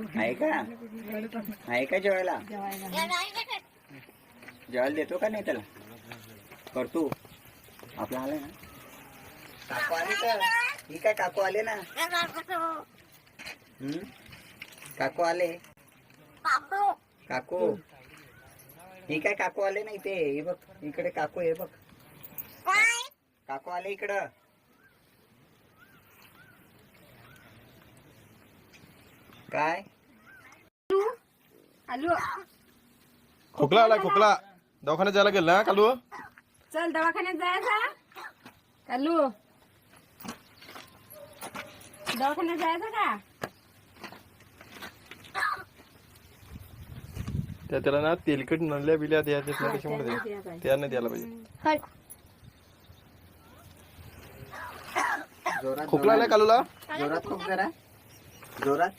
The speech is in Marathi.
आहे का? आहे का जेवायला? जेवायला देतो का नाही त्याला? करतो आपला आलाय ना? काकू आले तर. ही काय काकू आले ना? हम्म? काकू आले? काकू? ही काय काकू आले ना इथे? हे बघ इकडे काकू हे बघ. काकू आले इकडं. काय? आलू खोकला आला खोकला दवाखान्यात जायला गेला ना कालू। चल दवाखान्यात जायचा कालू। दवाखान्यात जायचं का त्या त्याला ना तेलकट नळल्या बिल्या द्या देत नाही कशामुळे त्या नाही द्यायला पाहिजे. जोरात खोकला आलाय कालूला? जोरात खूप जरा. जोरात.